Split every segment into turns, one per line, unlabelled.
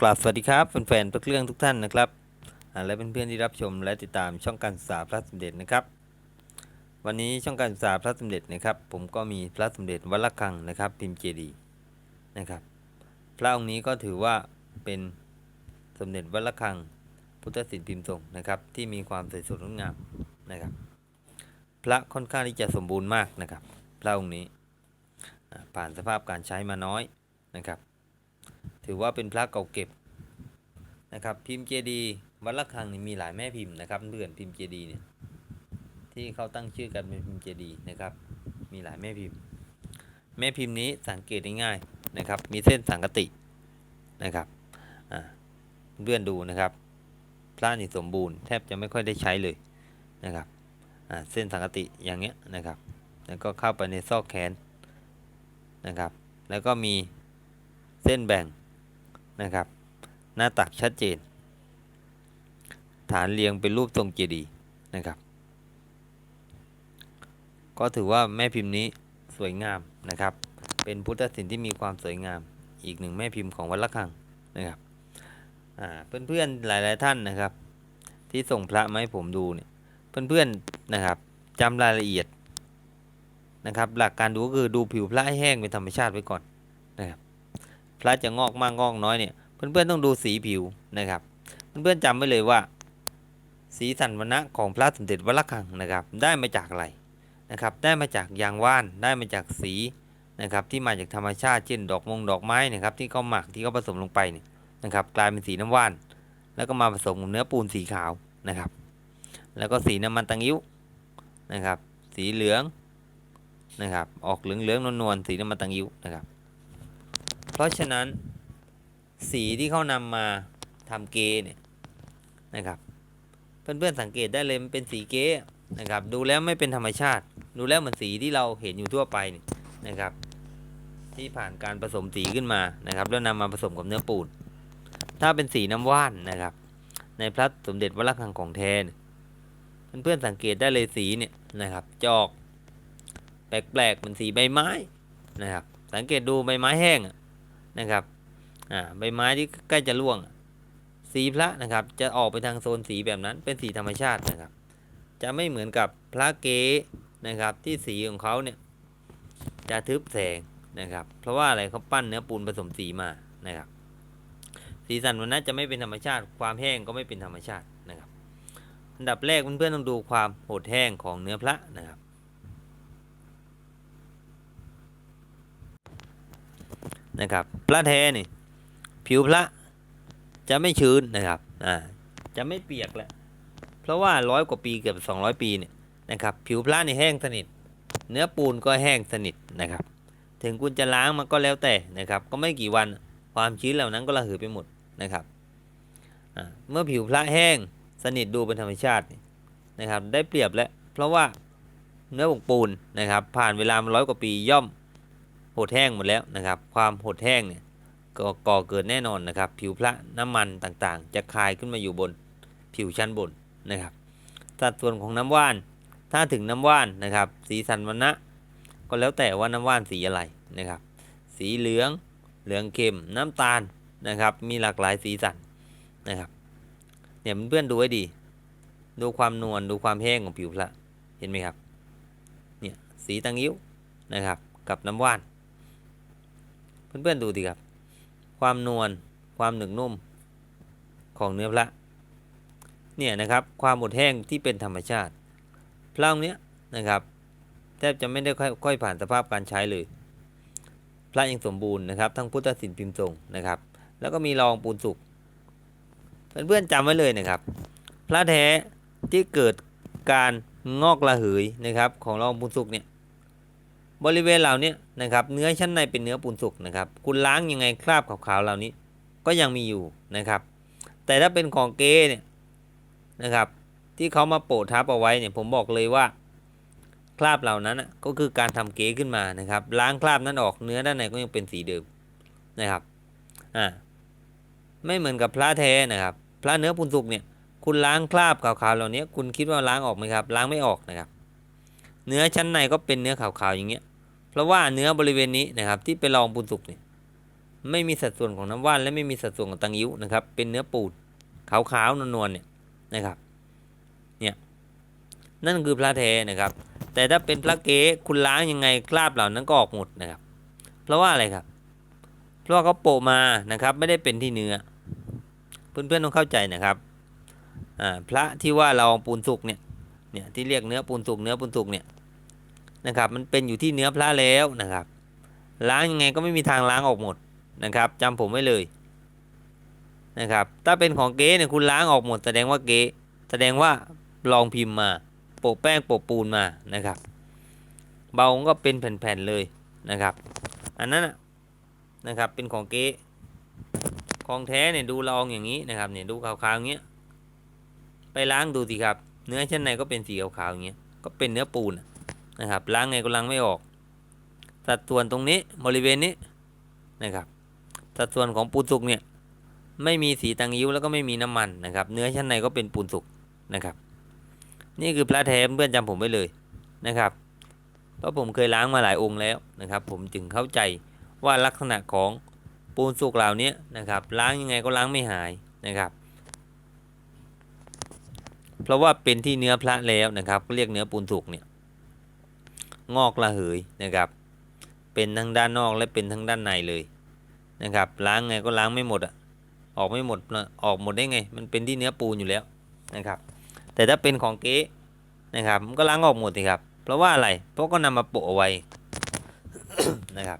กราบสวัสดีครับแฟนๆพระเครื่องทุกท่านนะครับและเพื่อนๆที่รับชมและติดตามช่องการศึกษาพระสมเด็จนะครับ วันนี้ช่องการศึกษาพระสมเด็จนะครับ ผมก็มีพระสมเด็จวัดละคังนะครับ พิมพ์เจดีนะครับ พระองค์นี้ก็ถือว่าเป็นสมเด็จวัดละคังพุทธศิลป์พิมพ์ทรงนะครับ ที่มีความสวยสดงดงามนะครับ พระค่อนข้างที่จะสมบูรณ์มากนะครับ พระองค์นี้ผ่านสภาพการใช้มาน้อยนะครับ ถือว่าเป็นพระเก่าเก็บนะครับพิมพ์เจดีวัดละคังนี่มีหลายแม่พิมพ์นะครับเพื่อนพิมพ์เจดีเนี่ยที่เขาตั้งชื่อกันเป็นพิมพ์เจดีนะครับ มีหลายแม่พิมพ์ แม่พิมพ์นี้สังเกตได้ง่ายนะครับ มีเส้นสังกตินะครับเพื่อนดูนะครับพระนี่สมบูรณ์แทบจะไม่ค่อยได้ใช้เลยนะครับเส้นสังกติอย่างเงี้ยนะครับ แล้วก็เข้าไปในซอกแขนนะครับ แล้วก็มีเส้นแบ่ง นะครับ หน้าตักชัดเจน ฐานเรียงเป็นรูปทรงเจดีย์นะครับ ก็ถือว่าแม่พิมพ์นี้สวยงามนะครับ เป็นพุทธศิลป์ที่มีความสวยงาม อีกหนึ่งแม่พิมพ์ของวัดละคังนะครับเพื่อนๆหลายๆท่านนะครับ ที่ส่งพระมาให้ผมดูเนี่ยเพื่อนๆนะครับจำรายละเอียดนะครับ หลักการดูก็คือดูผิวพระให้แห้งเป็นธรรมชาติไว้ก่อนนะครับ พระจะงอกมากงอกน้อยเนี่ยเพื่อนๆต้องดูสีผิวนะครับ เพื่อนๆจำไว้เลยว่า สีสันวรรณะของพระสมเด็จวัดระฆังนะครับ ได้มาจากอะไรนะครับ ได้มาจากยางว่านได้มาจากสีนะครับที่มาจากธรรมชาติเช่นดอกมงดอกไม้นะครับที่เขาหมักที่เขาผสมลงไปเนี่ยนะครับกลายเป็นสีน้ำว่าน แล้วก็มาผสมกับเนื้อปูนสีขาวนะครับ แล้วก็สีน้ำมันตังยิ้วนะครับ สีเหลืองนะครับ ออกเหลืองๆนวลๆสีน้ำมันตังยิ้วนะครับ เพราะฉะนั้นสีที่เขานำมาทำเกเนี่ยนะครับ เพื่อนๆสังเกตได้เลยมันเป็นสีเกนะครับ ดูแล้วไม่เป็นธรรมชาติ ดูแล้วเหมือนสีที่เราเห็นอยู่ทั่วไปนนะครับ ที่ผ่านการผสมสีขึ้นมานะครับ แล้วนำมาผสมกับเนื้อปูน ถ้าเป็นสีน้ำว่านนะครับ ในพระสมเด็จวัดระฆังของแท้เนี่ยเพื่อนๆสังเกตได้เลยสีเนี่ยนะครับจอก แปลกๆเหมือนสีใบไม้นะครับ สังเกตดูใบไม้แห้ง นะครับใบไม้ที่ใกล้จะร่วง สีพระนะครับจะออกไปทางโซนสีแบบนั้นเป็นสีธรรมชาตินะครับ จะไม่เหมือนกับพระเกนะครับที่สีของเขาเนี่ยจะทึบแสงนะครับ เพราะว่าอะไรเขาปั้นเนื้อปูนผสมสีมานะครับ สีสันวันนั้นจะไม่เป็นธรรมชาติ ความแห้งก็ไม่เป็นธรรมชาตินะครับ อันดับแรกเพื่อนๆต้องดูความโหดแห้งของเนื้อพระนะครับ นะครับพระแท้นี่ผิวพระจะไม่ชื้นนะครับอ่าจะไม่เปียกแหละเพราะว่าร้อยกว่าปีเกือบ200 ปีเนี่ยนะครับผิวพระนี่แห้งสนิท เนื้อปูนก็แห้งสนิทนะครับ ถึงคุณจะล้างมันก็แล้วแต่นะครับ ก็ไม่กี่วันความชื้นเหล่านั้นก็ระเหยไปหมดนะครับเมื่อผิวพระแห้งสนิทดูเป็นธรรมชาตินี่นะครับ ได้เปรียบแล้วเพราะว่าเนื้อผงปูนนะครับ ผ่านเวลามาร้อยกว่าปีย่อม หดแห้งหมดแล้วนะครับ ความหดแห้งเนี่ยก็ก่อเกิดแน่นอนนะครับ ผิวพระน้ำมันต่างๆ จะคายขึ้นมาอยู่บนผิวชั้นบนนะครับสัดส่วนของน้ำว่าน ถ้าถึงน้ำว่านนะครับ สีสันวรรณะก็แล้วแต่ว่าน้ำว่านสีอะไรนะครับ สีเหลืองเหลืองเข้มน้ำตาลนะครับ มีหลากหลายสีสันนะครับเนี่ยเพื่อนๆดูให้ดี ดูความนวลดูความแห้งของผิวพระเห็นไหมครับเนี่ยสีตังยิ้วนะครับ กับน้ำว่าน เพื่อนๆดูดิครับ ความนวลความหนึบนุ่มของเนื้อพระเนี่ยนะครับความหมดแห้งที่เป็นธรรมชาติ พระองค์เนี้ยนะครับแทบจะไม่ได้ค่อยค่อยผ่านสภาพการใช้เลย พระยังสมบูรณ์นะครับ ทั้งพุทธศิลป์พิมพ์ทรงนะครับ แล้วก็มีรองปูนสุกเพื่อนๆจำไว้เลยนะครับ พระแท้ที่เกิดการงอกระเหยนะครับ ของรองปูนสุกเนี่ย บริเวณเหล่านี้นะครับเนื้อชั้นในเป็นเนื้อปูนสุกนะครับ คุณล้างยังไงคราบขาวๆเหล่านี้ก็ยังมีอยู่นะครับ แต่ถ้าเป็นของเก๊เนี่ยนะครับ ที่เขามาโปะทับเอาไว้เนี่ยผมบอกเลยว่า คราบเหล่านั้นก็คือการทำเก๊ขึ้นมานะครับ ล้างคราบนั้นออกเนื้อด้านในก็ยังเป็นสีเดิมนะครับอ่าไม่เหมือนกับพระแท้นะครับ พระเนื้อปูนสุกเนี่ยคุณล้างคราบขาวๆเหล่านี้คุณคิดว่าล้างออกไหมครับ ล้างไม่ออกนะครับ เนื้อชั้นในก็เป็นเนื้อขาวๆอย่างเงี้ย เพราะว่าเนื้อบริเวณนี้นะครับ ที่ไปรองปูนสุกเนี่ยไม่มีสัดส่วนของน้ำว่านและไม่มีสัดส่วนของตังยิ้วนะครับ เป็นเนื้อปูนขาวๆนวลๆเนี่ยนะครับ เนี่ยนั่นคือพระแท้นะครับ แต่ถ้าเป็นพระเก๊คุณล้างยังไงคราบเหล่านั้นก็ออกหมดนะครับ เพราะว่าอะไรครับ เพราะว่าเขาโปะมานะครับ ไม่ได้เป็นที่เนื้อ เพื่อนๆต้องเข้าใจนะครับอ่าพระที่ว่าเราเอาปูนสุกเนี่ยเนี่ยที่เรียกเนื้อปูนสุกเนื้อปูนสุกเนี่ย นะครับ มันเป็นอยู่ที่เนื้อพระแล้วนะครับ ล้างยังไงก็ไม่มีทางล้างออกหมดนะครับจำผมไว้เลยนะครับ ถ้าเป็นของเก๊เนี่ยคุณล้างออกหมด แสดงว่าเก๊แสดงว่าลองพิมพ์มาโปะแป้งโปะปูนมานะครับ เบาก็เป็นแผ่นๆเลยนะครับ อันนั้นนะนะครับเป็นของเก๊ของแท้เนี่ยดูลองอย่างนี้นะครับเนี่ยดูขาวๆอย่างเงี้ยไปล้างดูสิครับ เนื้อชั้นในก็เป็นสีขาวๆอย่างเงี้ยก็เป็นเนื้อปูน นะครับล้างไงก็ล้างไม่ออก สัดส่วนตรงนี้บริเวณนี้นะครับ สัดส่วนของปูนสุกเนี่ยไม่มีสีตังยิ้วแล้วก็ไม่มีน้ำมันนะครับ เนื้อชั้นในก็เป็นปูนสุกนะครับ นี่คือพระแท้เพื่อนจำผมไว้เลยนะครับเพราะผมเคยล้างมาหลายองค์แล้วนะครับ ผมจึงเข้าใจว่าลักษณะของปูนสุกเหล่านี้นะครับ ล้างยังไงก็ล้างไม่หายนะครับ เพราะว่าเป็นที่เนื้อพระแล้วนะครับก็เรียกเนื้อปูนสุกเนี่ย งอกระเหยนะครับ เป็นทั้งด้านนอกและเป็นทั้งด้านในเลยนะครับ ล้างไงก็ล้างไม่หมดอะออกไม่หมดนะออกหมดได้ไง มันเป็นที่เนื้อปูนอยู่แล้วนะครับ แต่ถ้าเป็นของเก๊นะครับมันก็ล้างออกหมดสิครับ เพราะว่าอะไร เพราะก็นำมาโปะเอาไว้นะครับ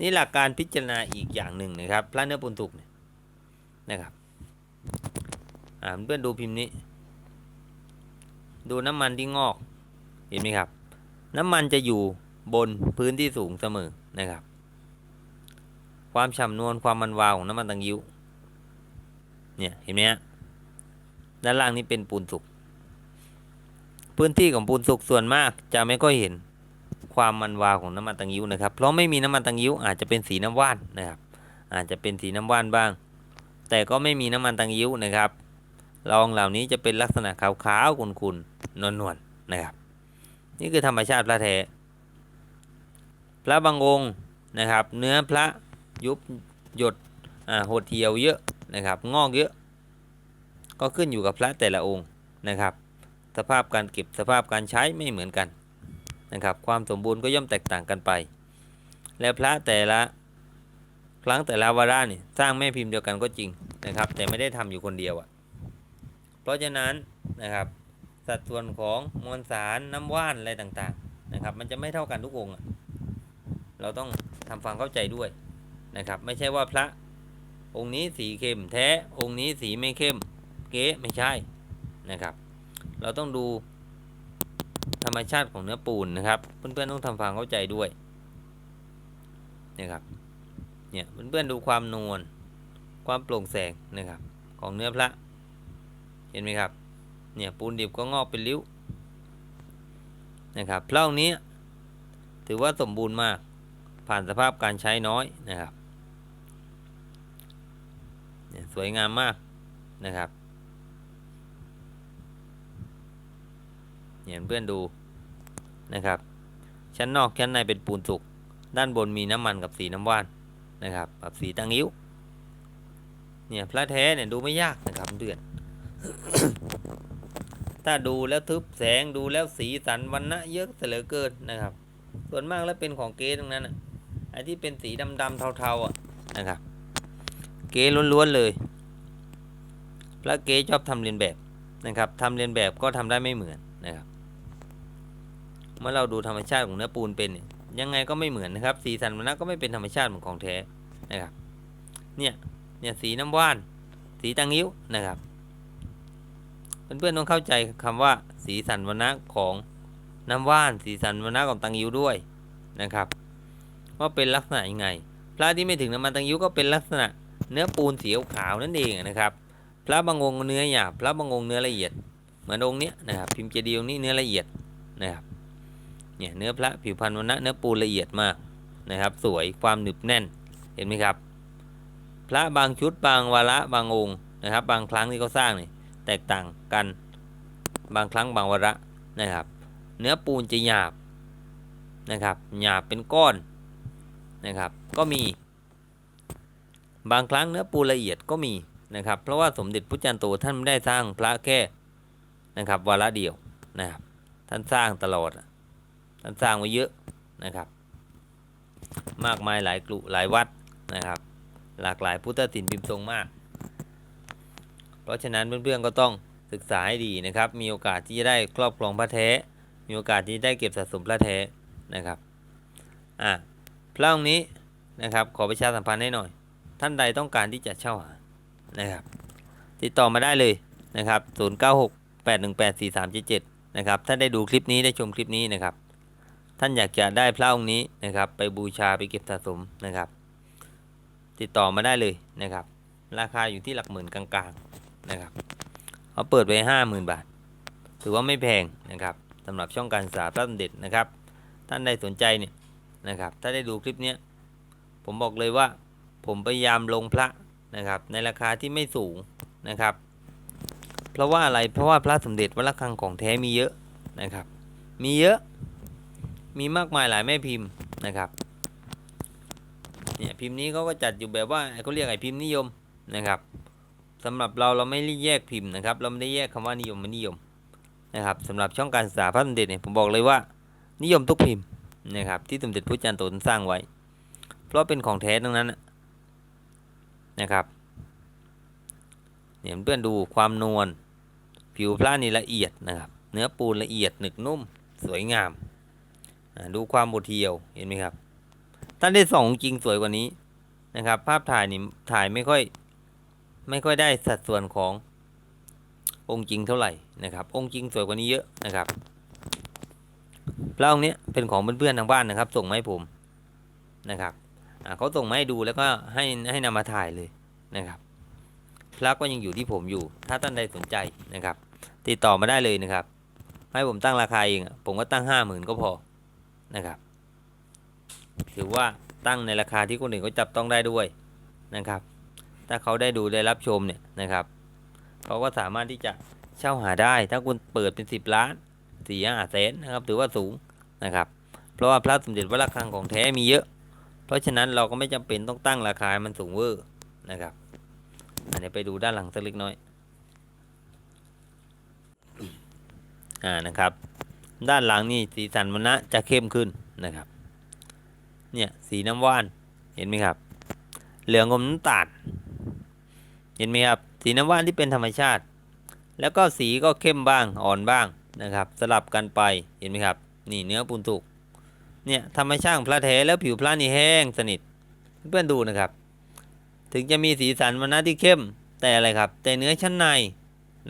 นี่หลักการพิจารณาอีกอย่างหนึ่งนะครับ พระเนื้อปูนสุกเนี่ยนะครับ อ่าเพื่อนดูพิมพ์นี้ ดูน้ำมันที่งอก เห็นไหมครับ น้ำมันจะอยู่บนพื้นที่สูงเสมอนะครับ ความฉ่ำนวลความมันวาวของน้ำมันตังยิ้วเนี่ยเห็นไหมฮะด้านล่างนี้เป็นปูนสุก พื้นที่ของปูนสุกส่วนมากจะไม่ค่อยเห็นความมันวาวของน้ำมันตังยิ้วนะครับ เพราะไม่มีน้ำมันตังยิ้วอาจจะเป็นสีน้ำว่านนะครับ อาจจะเป็นสีน้ำว่านบ้าง แต่ก็ไม่มีน้ำมันตังยิ้วนะครับรองเหล่านี้จะเป็นลักษณะขาวๆขุ่นๆนวลๆนะครับ นี่คือธรรมชาติพระแท้พระบางองค์นะครับ เนื้อพระยุบหยดหดเหี่ยวเยอะนะครับ งอกเยอะ ก็ขึ้นอยู่กับพระแต่ละองค์นะครับ สภาพการเก็บสภาพการใช้ไม่เหมือนกันนะครับ ความสมบูรณ์ก็ย่อมแตกต่างกันไป และพระแต่ละครั้งแต่ละวาระนี่สร้างแม่พิมพ์เดียวกันก็จริงนะครับ แต่ไม่ได้ทำอยู่คนเดียวอะ่ะ เพราะฉะนั้นนะครับ สัดส่วนของมวลสารน้ำว่านอะไรต่างๆนะครับ มันจะไม่เท่ากันทุกองค์เราต้องทำความเข้าใจด้วยนะครับ ไม่ใช่ว่าพระองค์นี้สีเข้มแท้องค์นี้สีไม่เข้ม เก๊ไม่ใช่นะครับ เราต้องดูธรรมชาติของเนื้อปูนนะครับเพื่อนๆต้องทำความเข้าใจด้วยนะครับเนี่ยเพื่อนๆดูความนวลความโปร่งแสงนะครับ ของเนื้อพระเห็นไหมครับ เนี่ยปูนดิบก็งอกเป็นริ้วนะครับเพรานี้ถือว่าสมบูรณ์มาก ผ่านสภาพการใช้น้อยนะครับเนี่ยสวยงามมากนะครับเนี่ยเพื่อนดูนะครับ ชั้นนอกชั้นในเป็นปูนสุก ด้านบนมีน้ำมันกับสีน้ำว่านนะครับกับสีตังนิ้วเนี่ยพระแท้เนี่ยดูไม่ยากนะครับเพื่อน ถ้าดูแล้วทึบแสงดูแล้วสีสันวันนะเยอะเสลือเกินนะครับ ส่วนมากแล้วเป็นของเก๊ตรงนั้นอะไอ้ที่เป็นสีดำๆเทาๆอะนะครับ เก๊ล้วนๆเลยพระเก๊ชอบทำเรียนแบบนะครับทำเรียนแบบก็ทำได้ไม่เหมือนนะครับ เมื่อเราดูธรรมชาติของเนื้อปูนเป็นยังไงก็ไม่เหมือนนะครับ สีสันมันนะก็ไม่เป็นธรรมชาติเหมือนของแท้นะครับ เนี่ยเนี่ยสีน้ำว่าน สีตังนิ้วนะครับ เพื่อนๆต้องเข้าใจคำว่าสีสันวรรณะของน้ำว่านสีสันวรรณะของตังยิวด้วยนะครับ ว่าเป็นลักษณะยังไง พระที่ไม่ถึงน้ำมันตังยิวก็เป็นลักษณะเนื้อปูนสีขาวนั่นเองนะครับ พระบางองค์เนื้อหยาบพระบางองค์เนื้อละเอียด เหมือนองค์เนี้ยนะครับพิมพ์เจดีย์องค์นี้เนื้อละเอียดนะครับเนี่ยเนื้อพระผิวพรรณวรรณะเนื้อปูนละเอียดมากนะครับ สวยความหนึบแน่นเห็นไหมครับ พระบางชุดบางวาระบางองค์นะครับ บางครั้งที่เขาสร้างเนี่ย แตกต่างกันบางครั้งบางวาระนะครับ เนื้อปูนจะหยาบนะครับหยาบเป็นก้อนนะครับก็มี บางครั้งเนื้อปูนละเอียดก็มีนะครับเพราะว่าสมเด็จพระจันทร์โตท่านไม่ได้สร้างพระแค่นะครับวาระเดียวนะครับท่านสร้างตลอดท่านสร้างไว้เยอะนะครับ มากมายหลายกลุ่หลายวัดนะครับ หลากหลายพุทธศิลป์พิมพ์ทรงมาก เพราะฉะนั้นเพื่อนๆก็ต้องศึกษาให้ดีนะครับ มีโอกาสที่จะได้ครอบครองพระแท้ มีโอกาสที่ได้เก็บสะสมพระแท้นะครับอะพระองค์นี้นะครับ ขอประชาสัมพันธ์ให้หน่อย ท่านใดต้องการที่จะเช่าหานะครับ ติดต่อมาได้เลยนะครับ096 818 4377นะครับถ้าได้ดูคลิปนี้ได้ชมคลิปนี้นะครับ ท่านอยากจะได้พระองค์นี้นะครับ ไปบูชาไปเก็บสะสมนะครับ ติดต่อมาได้เลยนะครับ ราคาอยู่ที่หลักหมื่นกลางๆ นะครับเขาเปิดไว้ห้าหมื่นบาท ถือว่าไม่แพงนะครับสำหรับช่องการศึกษาพระสมเด็จนะครับ ท่านใดสนใจเนี่ยนะครับ ถ้าได้ดูคลิปนี้ผมบอกเลยว่าผมพยายามลงพระนะครับ ในราคาที่ไม่สูงนะครับ เพราะว่าอะไรเพราะว่าพระสมเด็จวัดระฆังของแท้มีเยอะนะครับ มีเยอะมีมากมายหลายแม่พิมพ์นะครับเนี่ยพิมพ์นี้เขาก็จัดอยู่แบบว่าเขาเรียกไอ้พิมพ์นิยมนะครับ สำหรับเราเราไม่ได้แยกพิมพ์นะครับ เราไม่ได้แยกคำว่านิยมไม่นิยมนะครับสำหรับช่องการศึกษาพระสมเด็จเนี่ยผมบอกเลยว่า นิยมทุกพิมพ์นะครับที่สมเด็จพระจันทร์ตนสร้างไว้ เพราะเป็นของแท้ทั้งนั้นนะครับเนี่ยเพื่อนดูความนวลผิวพระนี่ละเอียดนะครับเนื้อปูนละเอียดหนึกนุ่มสวยงามดูความบดเทียวเห็นไหมครับถ้าได้ส่องจริงสวยกว่านี้นะครับ ภาพถ่ายนี่ถ่ายไม่ค่อย ไม่ค่อยได้สัดส่วนขององค์จริงเท่าไหร่นะครับ องค์จริงสวยกว่านี้เยอะนะครับพระองค์นี้เป็นของเพื่อนๆทางบ้านนะครับ ส่งมาให้ผมนะครับเขาส่งมาให้ดูแล้วก็ให้ให้นำมาถ่ายเลยนะครับพระก็ยังอยู่ที่ผมอยู่ ถ้าท่านใดสนใจนะครับ ติดต่อมาได้เลยนะครับ ให้ผมตั้งราคาเองผมก็ตั้งห้าหมื่นก็พอนะครับ ถือว่าตั้งในราคาที่คนอื่นเขาจับต้องได้ด้วยนะครับ ถ้าเขาได้ดูได้รับชมเนี่ยนะครับเขาก็สามารถที่จะเช่าหาได้ ถ้าคุณเปิดเป็นสิบล้านสี่ห้าแสนนะครับถือว่าสูงนะครับ เพราะว่าพระสมเด็จวัดระฆังของแท้มีเยอะ เพราะฉะนั้นเราก็ไม่จำเป็นต้องตั้งราคาให้มันสูงเวอร์นะครับอันนี้ไปดูด้านหลังสักเล็กน้อยอ่านะครับ ด้านหลังนี่สีสันมันนะจะเข้มขึ้นนะครับ เนี่ยสีน้ำว่านเห็นไหมครับ เหลืองอมน้ำตาล เห็นไหมครับ สีน้ำว่านที่เป็นธรรมชาติ แล้วก็สีก็เข้มบ้างอ่อนบ้างนะครับ สลับกันไปเห็นไหมครับ นี่เนื้อปูนสุกเนี่ยธรรมชาติของพระแท้แล้วผิวพระนี่แห้งสนิทเพื่อนดูนะครับ ถึงจะมีสีสันวันนะที่เข้มแต่อะไรครับ แต่เนื้อชั้นใน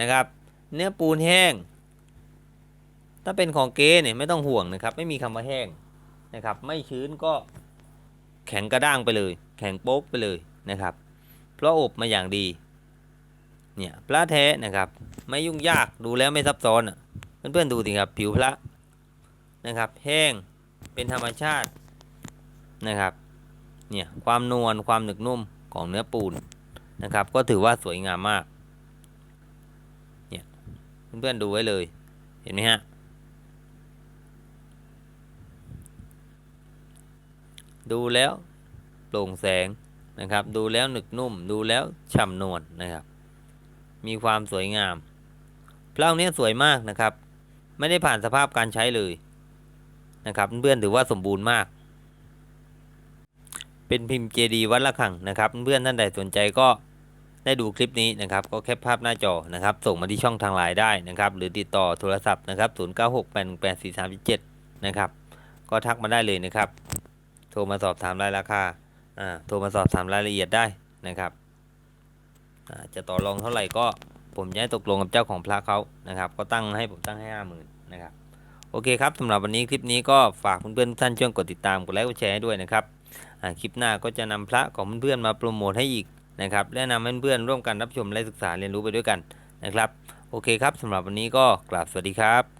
นะครับ เนื้อปูนแห้ง ถ้าเป็นของเก๊เนี่ยไม่ต้องห่วงนะครับ ไม่มีคำว่าแห้งนะครับ ไม่ชื้นก็แข็งกระด้างไปเลย แข็งโป๊กไปเลยนะครับ เพราะอบมาอย่างดี เนี่ยพระแท้นะครับ ไม่ยุ่งยากดูแล้วไม่ซับซ้อนอะเพื่อนๆดูสิครับผิวพระนะครับ แห้งเป็นธรรมชาตินะครับ เนี่ยความนวลความหนึกนุ่มของเนื้อปูนนะครับ ก็ถือว่าสวยงามมาก เนี่ยเพื่อนๆดูไว้เลย เห็นไหมฮะดูแล้วโปร่งแสง นะครับ ดูแล้วหนึกนุ่ม ดูแล้วฉ่ำนวลนะครับ มีความสวยงามพระองค์นี้สวยมากนะครับ ไม่ได้ผ่านสภาพการใช้เลยนะครับ เพื่อนๆถือว่าสมบูรณ์มาก เป็นพิมพ์เจดีวัดละคังนะครับ เพื่อนๆท่านใดสนใจก็ได้ดูคลิปนี้นะครับ ก็แคปภาพหน้าจอนะครับ ส่งมาที่ช่องทางไลน์ได้นะครับ หรือติดต่อโทรศัพท์นะครับ 0968184377นะครับ ก็ทักมาได้เลยนะครับ โทรมาสอบถามรายราคา โทรมาสอบถามรายละเอียดได้นะครับอ่าจะต่อรองเท่าไหร่ก็ผมจะให้ตกลงกับเจ้าของพระเขานะครับ ก็ตั้งให้ผมตั้งให้ห้าหมื่นนะครับ โอเคครับสำหรับวันนี้คลิปนี้ก็ฝากเพื่อนๆทุกท่านช่วยกดติดตามกดไลค์กดแชร์ให้ด้วยนะครับอ่าคลิปหน้าก็จะนำพระของเพื่อนๆมาโปรโมทให้อีกนะครับและนำให้เพื่อนๆร่วมกันรับชมและศึกษาเรียนรู้ไปด้วยกันนะครับ โอเคครับสำหรับวันนี้ก็กราบสวัสดีครับ